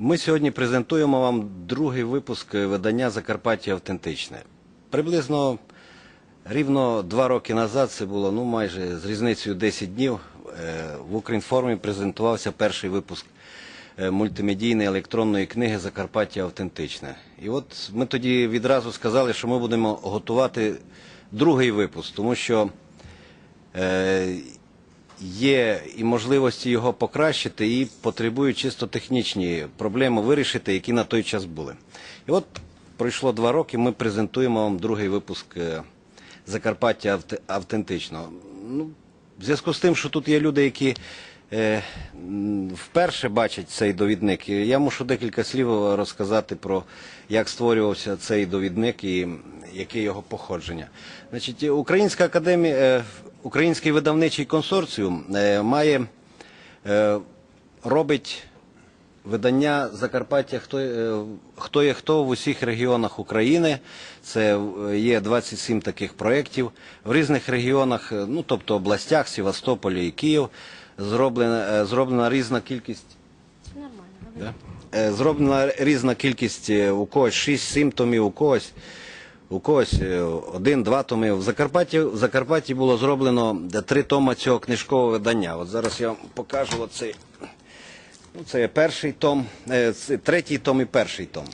Ми сьогодні презентуємо вам другий випуск видання Закарпаття Автентичне. Приблизно рівно два роки назад, це було ну, майже з різницею 10 днів, е, в Українформі презентувався перший випуск е, мультимедійної електронної книги Закарпаття Автентичне. І от ми тоді відразу сказали, що ми будемо готувати другий випуск, тому що е, є і можливості його покращити, і потребують чисто технічні проблеми вирішити, які на той час були. І от пройшло два роки, ми презентуємо вам другий випуск е, Закарпаття авт- автентично. Ну, в зв'язку з тим, що тут є люди, які е, вперше бачать цей довідник, я мушу декілька слів розказати про як створювався цей довідник і яке його походження. Значить, Українська академія, е, Український видавничий консорціум е, має е, робить видання Закарпаття хто, е, хто є хто в усіх регіонах України. Це є 27 таких проєктів. В різних регіонах, ну тобто областях, Севастополі і Київ, зроблена, зроблена різна кількість. Нормально. Да? Зроблена різна кількість у когось 6-7 томів, у когось, у когось е, один-два томи. В Закарпатті, в Закарпатті було зроблено е, три тома цього книжкового видання. От зараз я вам покажу оцей. Ну, це перший том, е, третій том і перший том.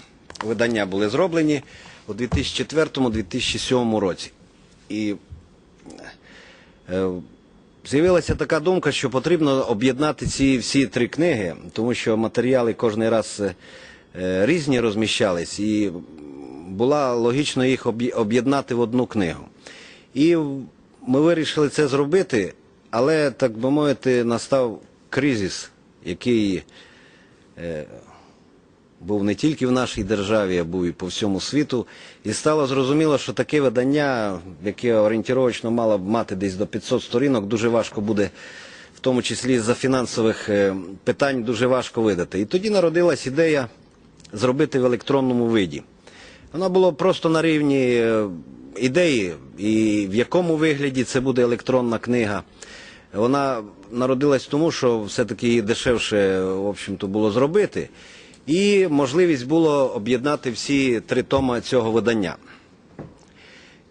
Видання були зроблені у 2004-2007 році. І З'явилася така думка, що потрібно об'єднати ці всі три книги, тому що матеріали кожен раз різні розміщались, і була логічно їх об'єднати в одну книгу. І ми вирішили це зробити, але, так би мовити, настав кризис, який е, був не тільки в нашій державі, а був і по всьому світу. І стало зрозуміло, що таке видання, яке орієнтировочно мало б мати десь до 500 сторінок, дуже важко буде, в тому числі за фінансових е, питань, дуже важко видати. І тоді народилась ідея зробити в електронному виді. Воно було просто на рівні е, ідеї, і в якому вигляді це буде електронна книга. Вона народилась тому, що все-таки її дешевше в общем-то, було зробити. І можливість було об'єднати всі три тома цього видання.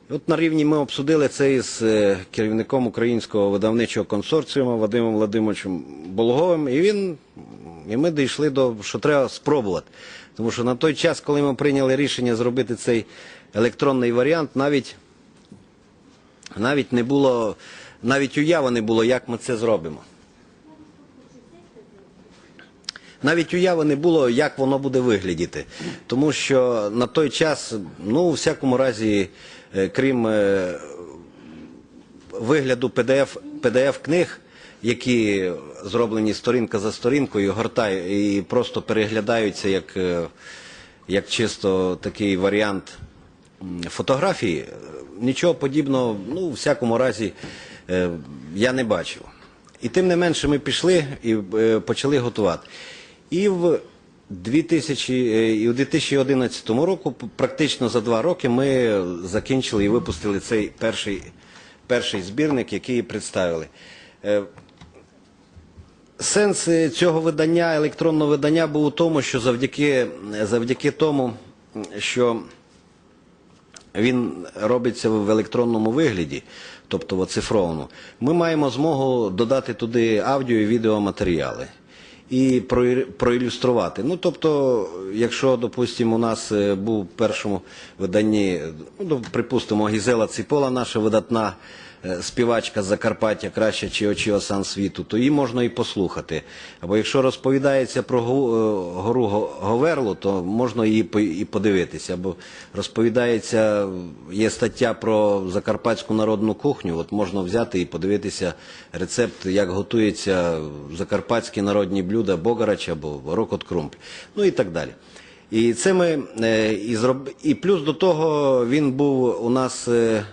От на рівні ми обсудили це із е, керівником українського видавничого консорціуму Вадимом Владимировичем Болговим, і він і ми дійшли до що треба спробувати. Тому що на той час, коли ми прийняли рішення зробити цей електронний варіант, навіть, навіть не було, навіть уяви не було, як ми це зробимо. Навіть уяви не було, як воно буде виглядіти. Тому що на той час, ну, у всякому разі, е, крім е, вигляду PDF, PDF книг, які зроблені сторінка за сторінкою, гортаю і просто переглядаються як, е, як чисто такий варіант фотографії, нічого подібного, ну, у всякому разі, е, я не бачив. І тим не менше ми пішли і е, почали готувати. І в 2000, е, і у 2011 року, практично за два роки, ми закінчили і випустили цей перший, перший збірник, який представили. Е, Сенс е, цього видання, електронного видання, був у тому, що завдяки, завдяки тому, що він робиться в електронному вигляді, тобто в оцифрованому, ми маємо змогу додати туди аудіо і відеоматеріали і про- проілюструвати. Ну, тобто, якщо, допустимо, у нас е, був в першому виданні, ну, припустимо, Гізела Ципола, наша видатна е, співачка з Закарпаття, краща чи очі осан світу, то її можна і послухати. Або якщо розповідається про е, гору Говерлу, то можна її і подивитися. Або розповідається, є стаття про закарпатську народну кухню, от можна взяти і подивитися рецепт, як готується закарпатські народні блюда Богарач або рокот крумп, ну і так далі. І це ми е, і плюс до того він був у нас е,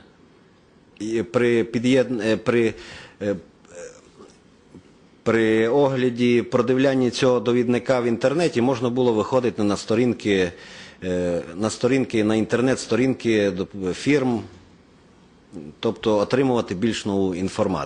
при під'єд... е, при, е, при огляді продивлянні цього довідника в інтернеті можна було виходити на сторінки, е, на сторінки, на інтернет-сторінки фірм, тобто отримувати більш нову інформацію.